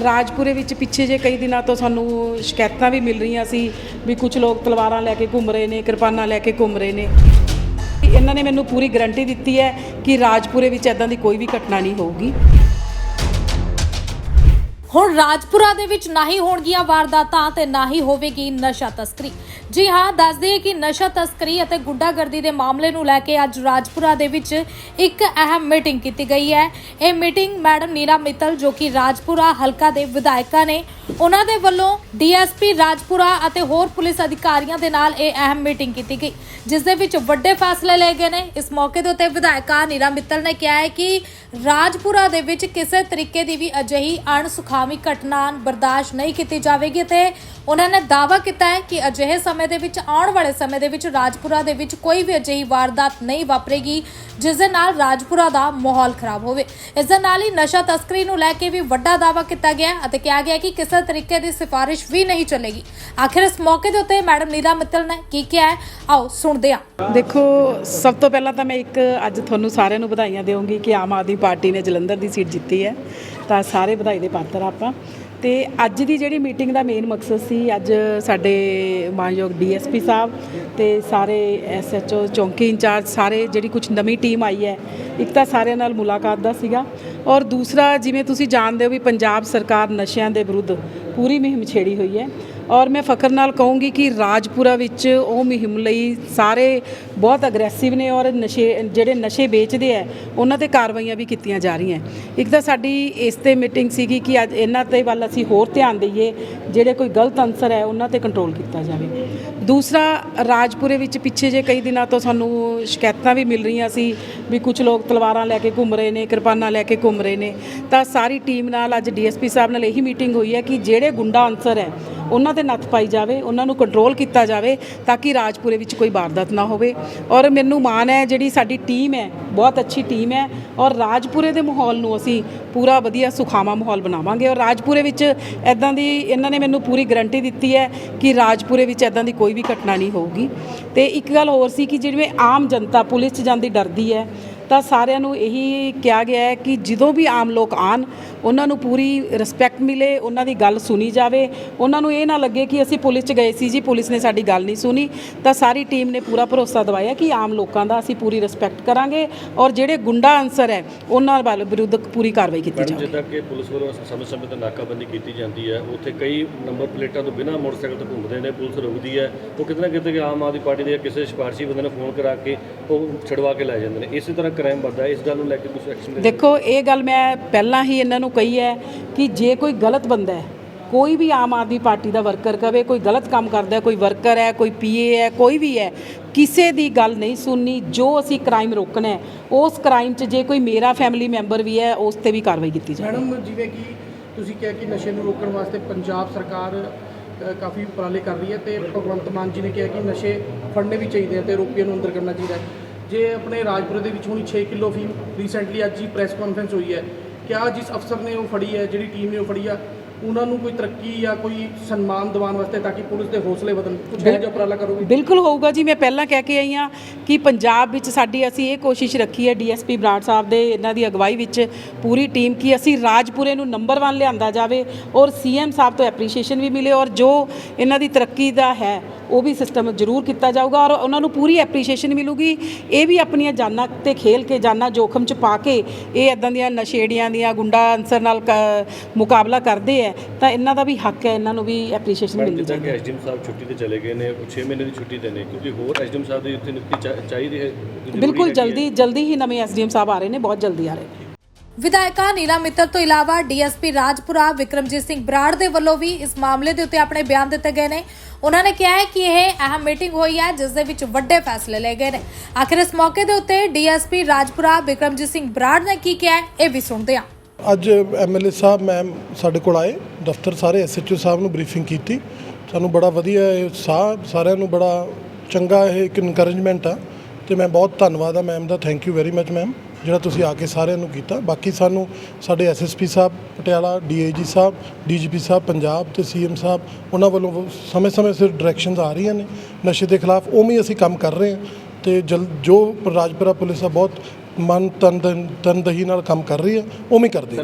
ਰਾਜਪੁਰੇ ਵਿੱਚ ਪਿੱਛੇ ਜੇ ਕਈ ਦਿਨਾਂ ਤੋਂ ਸਾਨੂੰ ਸ਼ਿਕਾਇਤਾਂ ਵੀ ਮਿਲ ਰਹੀਆਂ ਸੀ ਵੀ ਕੁਝ ਲੋਕ ਤਲਵਾਰਾਂ ਲੈ ਕੇ ਘੁੰਮ ਰਹੇ ਨੇ, ਕਿਰਪਾਨਾਂ ਲੈ ਕੇ ਘੁੰਮ ਰਹੇ ਨੇ। ਇਹਨਾਂ ਨੇ ਮੈਨੂੰ ਪੂਰੀ ਗਰੰਟੀ ਦਿੱਤੀ ਹੈ ਕਿ ਰਾਜਪੁਰੇ ਵਿੱਚ ਐਦਾਂ ਦੀ ਕੋਈ ਵੀ ਘਟਨਾ ਨਹੀਂ ਹੋਊਗੀ। ਹੁਣ ਰਾਜਪੁਰਾ ਦੇ ਵਿੱਚ ਨਾ ਹੀ ਹੋਣਗੀਆਂ ਵਾਰਦਾਤਾਂ ਤੇ ਨਾ ਹੀ ਹੋਵੇਗੀ ਨਸ਼ਾ ਤਸਕਰੀ। ਜੀ ਹਾਂ ਦੱਸ ਦਈਏ ਕਿ ਨਸ਼ਾ ਤਸਕਰੀ ਅਤੇ ਗੁੰਡਾਗਰਦੀ ਦੇ ਮਾਮਲੇ ਨੂੰ ਲੈ ਕੇ ਅੱਜ ਰਾਜਪੁਰਾ ਦੇ ਵਿੱਚ ਇੱਕ ਅਹਿਮ ਮੀਟਿੰਗ ਕੀਤੀ ਗਈ ਹੈ। ਇਹ ਮੀਟਿੰਗ ਮੈਡਮ ਨੀਰਾ ਮਿੱਤਲ ਜੋ ਕਿ ਰਾਜਪੁਰਾ ਹਲਕਾ ਦੇ ਵਿਧਾਇਕਾਂ ਨੇ, ਉਹਨਾਂ ਦੇ ਵੱਲੋਂ ਡੀਐਸਪੀ ਰਾਜਪੁਰਾ ਅਤੇ ਹੋਰ ਪੁਲਿਸ ਅਧਿਕਾਰੀਆਂ ਦੇ ਨਾਲ ਇਹ ਅਹਿਮ ਮੀਟਿੰਗ ਕੀਤੀ ਗਈ, ਜਿਸ ਦੇ ਵਿੱਚ ਵੱਡੇ ਫੈਸਲੇ ਲਏ ਗਏ ਨੇ। ਇਸ ਮੌਕੇ ਦੇ ਉੱਤੇ ਵਿਧਾਇਕਾ ਨੀਰਾ ਮਿੱਤਲ ਨੇ ਕਿਹਾ ਹੈ ਕਿ ਰਾਜਪੁਰਾ ਦੇ ਵਿੱਚ ਕਿਸੇ ਤਰੀਕੇ ਦੀ ਵੀ ਅਜਿਹੀ ਅਣਸੁਖਾ ਅਣਸੁਖਾਵੀ ਘਟਨਾ ਬਰਦਾਸ਼ਤ ਨਹੀਂ ਕੀਤੀ ਜਾਵੇਗੀ ਅਤੇ ਉਹਨਾਂ ਨੇ ਦਾਅਵਾ ਕੀਤਾ ਹੈ ਕਿ ਅਜਿਹੇ ਸਮੇਂ ਦੇ ਵਿੱਚ, ਆਉਣ ਵਾਲੇ ਸਮੇਂ ਦੇ ਵਿੱਚ ਰਾਜਪੁਰਾ ਦੇ ਵਿੱਚ ਕੋਈ ਵੀ ਅਜਿਹੀ ਵਾਰਦਾਤ ਨਹੀਂ ਵਾਪਰੇਗੀ, ਜਿਸ ਦੇ ਨਾਲ ਰਾਜਪੁਰਾ ਦਾ ਮਾਹੌਲ ਖਰਾਬ ਹੋਵੇ। ਇਸ ਦੇ ਨਾਲ ਹੀ ਨਸ਼ਾ ਤਸਕਰੀ ਨੂੰ ਲੈ ਕੇ ਵੀ ਵੱਡਾ ਦਾਅਵਾ ਕੀਤਾ ਗਿਆ ਅਤੇ ਕਿਹਾ ਗਿਆ ਕਿ ਕਿਸੇ ਤਰੀਕੇ ਦੀ ਸਿਫਾਰਿਸ਼ ਵੀ ਨਹੀਂ ਚੱਲੇਗੀ। ਆਖਿਰ ਇਸ ਮੌਕੇ ਦੇ ਉੱਤੇ ਮੈਡਮ ਨੀਲਾ ਮਿੱਤਲ ਨੇ ਕੀ ਕਿਹਾ ਹੈ? ਆਓ ਸੁਣਦੇ ਹਾਂ। ਦੇਖੋ, ਸਭ ਤੋਂ ਪਹਿਲਾਂ ਤਾਂ ਮੈਂ ਇੱਕ ਅੱਜ ਤੁਹਾਨੂੰ ਸਾਰਿਆਂ ਨੂੰ ਵਧਾਈਆਂ ਦੇਵਾਂਗੀ ਕਿ ਆਮ ਆਦਮੀ ਪਾਰਟੀ ਨੇ ਜਲੰਧਰ ਦੀ ਸੀਟ ਜਿੱਤੀ ਹੈ। ਤਾਂ ਸਾਰੇ ਵਧਾਈ ਦੇ ਪਾਤਰ ਆਪਾਂ। ਤੇ ਅੱਜ ਦੀ ਜਿਹੜੀ ਮੀਟਿੰਗ ਦਾ ਮੇਨ ਮਕਸਦ ਸੀ, ਅੱਜ ਸਾਡੇ ਮਾਨਯੋਗ ਡੀਐਸਪੀ ਸਾਹਿਬ ਤੇ ਸਾਰੇ ਐਸਐਚਓ, ਚੌਂਕੀ ਇੰਚਾਰਜ, ਸਾਰੇ ਜਿਹੜੀ ਕੁਝ ਨਵੀਂ ਟੀਮ ਆਈ ਹੈ, ਇੱਕ ਤਾਂ ਸਾਰਿਆਂ ਨਾਲ ਮੁਲਾਕਾਤ ਦਾ ਸੀਗਾ। ਔਰ ਦੂਸਰਾ, ਜਿਵੇਂ ਤੁਸੀਂ ਜਾਣਦੇ ਹੋ ਵੀ ਪੰਜਾਬ ਸਰਕਾਰ ਨਸ਼ਿਆਂ ਦੇ ਵਿਰੁੱਧ ਪੂਰੀ ਮੁਹਿੰਮ ਛੇੜੀ ਹੋਈ ਹੈ ਔਰ ਮੈਂ ਫਖਰ ਨਾਲ ਕਹੂੰਗੀ ਕਿ ਰਾਜਪੁਰਾ ਵਿੱਚ ਉਹ ਮੁਹਿੰਮ ਲਈ ਸਾਰੇ ਬਹੁਤ ਅਗਰੈਸਿਵ ਨੇ ਔਰ ਨਸ਼ੇ, ਜਿਹੜੇ ਨਸ਼ੇ ਵੇਚਦੇ ਆ, ਉਹਨਾਂ ਤੇ ਕਾਰਵਾਈਆਂ ਵੀ ਕੀਤੀਆਂ ਜਾ ਰਹੀਆਂ। ਇੱਕ ਤਾਂ ਸਾਡੀ ਇਸ ਤੇ ਮੀਟਿੰਗ ਸੀਗੀ ਕਿ ਅੱਜ ਇਹਨਾਂ ਤੇ ਵੱਲ ਅਸੀਂ ਹੋਰ ਧਿਆਨ ਦਈਏ, ਜਿਹੜੇ ਕੋਈ ਗਲਤ ਅੰਸਰ ਹੈ, ਉਹਨਾਂ ਤੇ ਕੰਟਰੋਲ ਕੀਤਾ ਜਾਵੇ। ਦੂਸਰਾ, ਰਾਜਪੁਰੇ ਵਿੱਚ ਪਿੱਛੇ ਜੇ ਕਈ ਦਿਨਾਂ ਤੋਂ ਸਾਨੂੰ ਸ਼ਿਕਾਇਤਾਂ ਵੀ ਮਿਲ ਰਹੀਆਂ ਸੀ ਵੀ ਕੁਝ ਲੋਕ ਤਲਵਾਰਾਂ ਲੈ ਕੇ ਘੁੰਮ ਰਹੇ ਨੇ, ਕਿਰਪਾਨਾਂ ਲੈ ਕੇ ਘੁੰਮ ਰਹੇ ਨੇ। ਤਾਂ ਸਾਰੀ ਟੀਮ ਨਾਲ ਅੱਜ ਡੀਐਸਪੀ ਸਾਹਿਬ ਨਾਲ ਇਹੀ ਮੀਟਿੰਗ ਹੋਈ ਹੈ ਕਿ ਜਿਹੜੇ ਗੁੰਡਾ ਅੰਸਰ ਹੈ ਉਹਨਾਂ ਤੇ ਨੱਥ ਪਾਈ ਜਾਵੇ, ਉਹਨਾਂ ਨੂੰ ਕੰਟਰੋਲ ਕੀਤਾ ਜਾਵੇ ਤਾਂ ਕਿ ਰਾਜਪੁਰੇ ਵਿੱਚ ਕੋਈ ਵਾਰਦਾਤ ਨਾ ਹੋਵੇ। ਔਰ ਮੈਨੂੰ ਮਾਣ ਹੈ, ਜਿਹੜੀ ਸਾਡੀ ਟੀਮ ਹੈ, ਬਹੁਤ ਅੱਛੀ ਟੀਮ ਹੈ, ਔਰ ਰਾਜਪੁਰੇ ਦੇ ਮਾਹੌਲ ਨੂੰ ਅਸੀਂ ਪੂਰਾ ਵਧੀਆ ਸੁਖਾਵਾਂ ਮਾਹੌਲ ਬਣਾਵਾਂਗੇ। ਔਰ ਰਾਜਪੁਰੇ ਵਿੱਚ ਐਦਾਂ ਦੀ, ਇਹਨਾਂ ਨੇ ਮੈਨੂੰ ਪੂਰੀ ਗਰੰਟੀ ਦਿੱਤੀ ਹੈ ਕਿ ਰਾਜਪੁਰੇ ਵਿੱਚ ਐਦਾਂ ਦੀ ਕੋਈ ਵੀ ਘਟਨਾ ਨਹੀਂ ਹੋਊਗੀ। ਤੇ ਇੱਕ ਗੱਲ ਹੋਰ ਸੀ ਕਿ ਜਿਵੇਂ ਆਮ ਜਨਤਾ, ਪੁਲਿਸ 'ਚ ਜਾਂਦੀ ਡਰਦੀ ਹੈ, ਤਾਂ ਸਾਰਿਆਂ ਨੂੰ ਇਹੀ ਕਿਹਾ ਗਿਆ ਹੈ ਕਿ ਜਦੋਂ ਵੀ ਆਮ ਲੋਕ ਆਣ ਉਹਨਾਂ ਨੂੰ ਪੂਰੀ ਰਿਸਪੈਕਟ ਮਿਲੇ ਉਹਨਾਂ ਦੀ ਗੱਲ ਸੁਣੀ ਜਾਵੇ। ਉਹਨਾਂ ਨੂੰ ਇਹ ਨਾ ਲੱਗੇ ਕਿ ਅਸੀਂ ਪੁਲਿਸ 'ਚ ਗਏ ਸੀ ਜੀ ਪੁਲਿਸ ਨੇ ਸਾਡੀ ਗੱਲ ਨਹੀਂ ਸੁਣੀ। ਤਾਂ ਸਾਰੀ ਟੀਮ ਨੇ ਪੂਰਾ ਭਰੋਸਾ ਦਿਵਾਇਆ ਕਿ ਆਮ ਲੋਕਾਂ ਦਾ ਅਸੀਂ ਪੂਰੀ ਰਿਸਪੈਕਟ ਕਰਾਂਗੇ ਔਰ ਜਿਹੜੇ ਗੁੰਡਾ ਅਨਸਰ ਹੈ ਉਹਨਾਂ ਵੱਲ ਵਿਰੁੱਧ ਪੂਰੀ ਕਾਰਵਾਈ ਕੀਤੀ ਜਾਵੇ। ਜਿੱਦਾਂ ਕਿ ਪੁਲਿਸ ਵੱਲੋਂ ਸਮੇਂ ਸਮੇਂ ਤੇ ਨਾਕਾਬੰਦੀ ਕੀਤੀ ਜਾਂਦੀ ਹੈ ਉੱਥੇ ਕਈ ਨੰਬਰ ਪਲੇਟਾਂ ਤੋਂ ਬਿਨਾਂ ਮੋਟਰਸਾਈਕਲ ਤੋਂ ਘੁੰਮਦੇ ਨੇ ਪੁਲਿਸ ਰੁਕਦੀ ਹੈ। ਉਹ ਕਿਤੇ ਨਾ ਕਿਤੇ ਆਮ ਆਦਮੀ ਪਾਰਟੀ ਦੇ ਕਿਸੇ ਸਿਫਾਰਸ਼ੀ ਬੰਦੇ ਨੂੰ ਫੋਨ ਕਰਾ ਕੇ ਉਹ ਛਡਵਾ ਕੇ ਲੈ ਜਾਂਦੇ ਨੇ। ਇਸੇ ਤਰ੍ਹਾਂ ਕ੍ਰਾਈਮ ਵੱਧਦਾ ਇਸ ਗੱਲ ਨੂੰ ਲੈ ਕੇ ਕੁਝ ਐਕਸ਼ਨ ਦੇਖੋ ਇਹ ਗੱਲ ਮੈਂ ਪਹਿਲਾਂ ਹੀ ਇਹਨਾਂ ਨੂੰ ਕਹੀ ਹੈ ਕਿ ਜੇ ਕੋਈ ਗਲਤ ਬੰਦਾ ਹੈ, ਕੋਈ ਵੀ ਆਮ ਆਦਮੀ ਪਾਰਟੀ ਦਾ ਵਰਕਰ ਕਵੇ ਕੋਈ ਗਲਤ ਕੰਮ ਕਰਦਾ ਕੋਈ ਵਰਕਰ ਹੈ, ਕੋਈ ਪੀਏ ਹੈ, ਕੋਈ ਵੀ ਹੈ, ਕਿਸੇ ਦੀ ਗੱਲ ਨਹੀਂ ਸੁਣਨੀ, ਜੋ ਅਸੀਂ ਕ੍ਰਾਈਮ ਰੋਕਣਾ ਹੈ, ਉਸ ਕ੍ਰਾਈਮ 'ਚ ਜੇ ਕੋਈ ਮੇਰਾ ਫੈਮਿਲੀ ਮੈਂਬਰ ਵੀ ਹੈ, ਉਸ ਤੇ ਵੀ ਕਾਰਵਾਈ ਕੀਤੀ ਜਾਵੇ। ਮੈਡਮ, ਜਿਵੇਂ ਕਿ ਤੁਸੀਂ ਕਿਹਾ ਕਿ ਨਸ਼ੇ ਨੂੰ ਰੋਕਣ ਵਾਸਤੇ ਪੰਜਾਬ ਸਰਕਾਰ ਕਾਫੀ ਉਪਰਾਲੇ ਕਰ ਰਹੀ ਹੈ ਤੇ ਭਗਵੰਤ ਮਾਨ ਜੀ ਨੇ ਕਿਹਾ ਕਿ ਨਸ਼ੇ ਫੜਨੇ ਵੀ ਚਾਹੀਦੇ ਆ ਤੇ ਰੋਪੀਆਂ ਨੂੰ ਅੰਦਰ ਕਰਨਾ ਚਾਹੀਦਾ ਜੇ ਆਪਣੇ ਰਾਜਪੁਰ ਦੇ ਵਿੱਚ ਹੁਣੀ 6 ਕਿਲੋ ਫੀਮ ਰੀਸੈਂਟਲੀ ਅੱਜ ਹੀ ਪ੍ਰੈਸ ਕਾਨਫਰੰਸ ਹੋਈ ਹੈ ਕਿਆ ਜਿਸ ਅਫਸਰ ਨੇ ਉਹ ਫੜੀ ਹੈ ਜਿਹੜੀ ਟੀਮ ਨੇ ਉਹ ਫੜੀ ਆ ਉਹਨਾਂ ਨੂੰ ਕੋਈ ਤਰੱਕੀ ਜਾਂ ਕੋਈ ਸਨਮਾਨ ਦਿਵਾਉਣ ਵਾਸਤੇ ਤਾਂ ਕਿ ਪੁਲਿਸ ਦੇ ਹੌਸਲੇ ਵਧਣ? ਕੁਝ ਇਹੋ ਜਿਹਾ ਉਪਰਾਲਾ ਕਰੋਗੇ? ਬਿਲਕੁਲ ਹੋਊਗਾ ਜੀ। ਮੈਂ ਪਹਿਲਾਂ ਕਹਿ ਕੇ ਆਈ ਹਾਂ ਕਿ ਪੰਜਾਬ ਵਿੱਚ ਸਾਡੀ ਅਸੀਂ ਇਹ ਕੋਸ਼ਿਸ਼ ਰੱਖੀ ਹੈ ਡੀਐਸਪੀ ਬਰਾੜ ਸਾਹਿਬ ਦੇ ਇਹਨਾਂ ਦੀ ਅਗਵਾਈ ਵਿੱਚ ਪੂਰੀ ਟੀਮ ਕਿ ਅਸੀਂ ਰਾਜਪੁਰੇ ਨੂੰ ਨੰਬਰ 1 ਲਿਆਂਦਾ ਜਾਵੇ ਔਰ ਸੀਐਮ ਸਾਹਿਬ ਤੋਂ ਐਪਰੀਸ਼ੀਏਸ਼ਨ ਵੀ ਮਿਲੇ ਔਰ ਜੋ ਇਹਨਾਂ ਦੀ ਤਰੱਕੀ ਦਾ ਹੈ ਉਹ ਵੀ ਸਿਸਟਮ ਜ਼ਰੂਰ ਕੀਤਾ ਜਾਊਗਾ ਔਰ ਉਹਨਾਂ ਨੂੰ ਪੂਰੀ ਐਪਰੀਸ਼ੀਏਸ਼ਨ ਮਿਲੂਗੀ। ਇਹ ਵੀ ਆਪਣੀਆਂ ਜਾਨਾਂ ਤੇ ਖੇਲ ਕੇ ਜਾਨਾਂ ਜੋਖਮ 'ਚ ਪਾ ਕੇ ਇਹ ਇਦਾਂ ਦੀਆਂ ਨਸ਼ੇੜੀਆਂ ਦੀਆਂ ਗੁੰਡਾ ਅਨਸਰ ਨਾਲ ਮੁਕਾਬਲਾ ਕਰਦੇ ਹੈ ਤਾਂ ਇਹਨਾਂ ਦਾ ਵੀ ਹੱਕ ਹੈ ਇਹਨਾਂ ਨੂੰ ਵੀ ਐਪਰੀਸ਼ੀਏਸ਼ਨ ਮਿਲਣੀ ਜਿੱਦਾਂ ਚਾਹੀਦੀ ਕਿ ਹੈ। ਐਸਡੀਐਮ ਸਾਹਿਬ ਛੁੱਟੀ ਤੇ ਚਲੇ ਗਏ ਨੇ ਉਹ 6 ਮਹੀਨੇ ਦੀ ਛੁੱਟੀ ਤੇ ਨੇ ਕਿਉਂਕਿ ਹੋਰ ਐਸਡੀਐਮ ਸਾਹਿਬ ਦੀ ਉੱਥੇ ਨਿਯੁਕਤੀ ਚਾ- ਚਾਹੀਦੀ ਹੈ ਜ਼ਰੂਰੀ ਬਿਲਕੁਲ ਹੈਗੀ ਹੈ। ਜਲਦੀ ਜਲਦੀ ਹੀ ਨਵੇਂ ਐਸਡੀਐਮ ਸਾਹਿਬ ਆ ਰਹੇ ਨੇ ਬਹੁਤ ਜਲਦੀ ਆ ਰਹੇ ਨੇ। ਵਿਧਾਇਕਾ ਨੀਲਾ ਮਿੱਤਲ ਤੋਂ ਇਲਾਵਾ ਡੀਐਸਪੀ ਰਾਜਪੁਰਾ ਵਿਕਰਮਜੀਤ ਸਿੰਘ ਬਰਾੜ ਦੇ ਵੱਲੋਂ ਵੀ ਇਸ ਮਾਮਲੇ ਦੇ ਉੱਤੇ ਆਪਣੇ ਬਿਆਨ ਦਿੱਤੇ ਗਏ ਨੇ। ਉਹਨਾਂ ਨੇ ਕਿਹਾ ਹੈ ਕਿ ਇਹ ਅਹਿਮ ਮੀਟਿੰਗ ਹੋਈ ਹੈ ਜਿਸ ਦੇ ਵਿੱਚ ਵੱਡੇ ਫੈਸਲੇ ਲਏ ਗਏ ਨੇ। ਆਖਿਰ ਇਸ ਮੌਕੇ ਦੇ ਉੱਤੇ ਡੀਐਸਪੀ ਰਾਜਪੁਰਾ ਵਿਕਰਮਜੀਤ ਸਿੰਘ ਬਰਾੜ ਨੇ ਕੀ ਕਿਹਾ ਹੈ ਇਹ ਵੀ ਸੁਣਦੇ ਹਾਂ। ਅੱਜ ਐਮਐਲਏ ਸਾਹਿਬ ਮੈਮ ਸਾਡੇ ਕੋਲ ਆਏ। ਦਫ਼ਤਰ ਸਾਰੇ ਐਸਐਚਓ ਸਾਹਿਬ ਨੂੰ ਬਰੀਫਿੰਗ ਕੀਤੀ। ਸਾਨੂੰ ਬੜਾ ਵਧੀਆ ਇਹ ਉਤਸ਼ਾਹ ਸਾਰਿਆਂ ਨੂੰ ਬੜਾ ਚੰਗਾ ਇਹ ਇੱਕ ਇਨਕਰੇਜਮੈਂਟ ਆ। ਤੇ ਮੈਂ ਬਹੁਤ ਧੰਨਵਾਦ ਆ ma'am the. Thank you very much ma'am ਜਿਹੜਾ ਤੁਸੀਂ ਆ ਕੇ ਸਾਰਿਆਂ ਨੂੰ ਕੀਤਾ। ਬਾਕੀ ਸਾਨੂੰ ਸਾਡੇ SSP sahib, Patiala DIG sahib DGP sahib, Punjab ਤੇ ਸੀਐਮ ਸਾਹਿਬ, ਉਹਨਾਂ ਵੱਲੋਂ ਸਮੇਂ-ਸਮੇਂ ਸਿਰ ਡਾਇਰੈਕਸ਼ਨਸ ਆ ਰਹੀਆਂ ਨੇ। ਨਸ਼ੇ ਦੇ ਖਿਲਾਫ ਉਵੇਂ ਹੀ ਅਸੀਂ ਕੰਮ ਕਰ ਰਹੇ ਹਾਂ। ਤੇ ਜਲ, ਜੋ ਰਾਜਪੁਰਾ ਪੁਲਿਸ ਆ, ਬਹੁਤ ਮਨ ਤਨ ਦਨ- ਤਨਦਹੀ ਨਾਲ ਕੰਮ ਕਰ ਰਹੀ ਹੈ ਉਵੇਂ ਕਰਦੀ ਹੈ।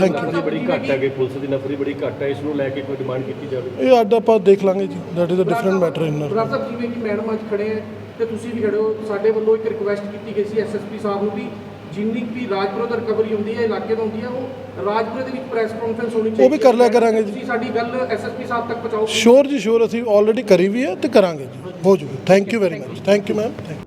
ਥੈਂਕ ਯੂ ਨਫਰੀ ਬੜੀ ਘੱਟ ਹੈ ਕਿ ਪੁਲਿਸ ਦੀ ਨਫਰੀ ਬੜੀ ਘੱਟ ਹੈ ਇਸ ਨੂੰ ਲੈ ਕੇ ਕੋਈ ਡਿਮਾਂਡ ਕੀਤੀ ਜਾਵੇ। ਇਹ ਅੱਡ ਆਪਾਂ ਦੇਖ ਲਾਂਗੇ ਜੀ that is a different matter in Brar sahib ਜਿਵੇਂ ਕਿ ਮੈਡਮ ਅੱਜ ਖੜੇ ਹੈ ਤੇ ਤੁਸੀਂ ਵੀ ਖੜੇ ਹੋ ਸਾਡੇ ਵੱਲੋਂ ਇੱਕ ਰਿਕੁਐਸਟ ਕੀਤੀ ਗਈ ਸੀ ਐਸਐਸਪੀ ਸਾਹਿਬ ਨੂੰ ਵੀ ਜਿੰਨੀ ਕੁ ਵੀ ਰਾਜਪੁਰਾ ਤੋਂ ਰਿਕਵਰੀ ਹੁੰਦੀ ਹੈ ਇਲਾਕੇ ਤੋਂ ਹੁੰਦੀ ਹੈ ਉਹ ਰਾਜਪੁਰੇ ਦੇ ਵਿੱਚ ਪ੍ਰੈਸ ਕਾਨਫਰੰਸ ਹੋਣੀ ਚਾਹੀਦੀ ਉਹ ਵੀ ਕਰ ਲਿਆ ਕਰਾਂਗੇ ਜੀ। ਤੁਸੀਂ ਸਾਡੀ ਗੱਲ ਐਸਐਸਪੀ ਸਾਹਿਬ ਤੱਕ ਪਹੁੰਚਾਓ। ਸ਼ੋਰ ਜੀ ਸ਼ੋਰ ਅਸੀਂ ਆਲਰੇਡੀ ਕਰੀ ਵੀ ਹੈ ਤੇ ਕਰਾਂਗੇ ਜੀ। ਹੋ ਜੂਗੀ thank you very much thank you ma'am thank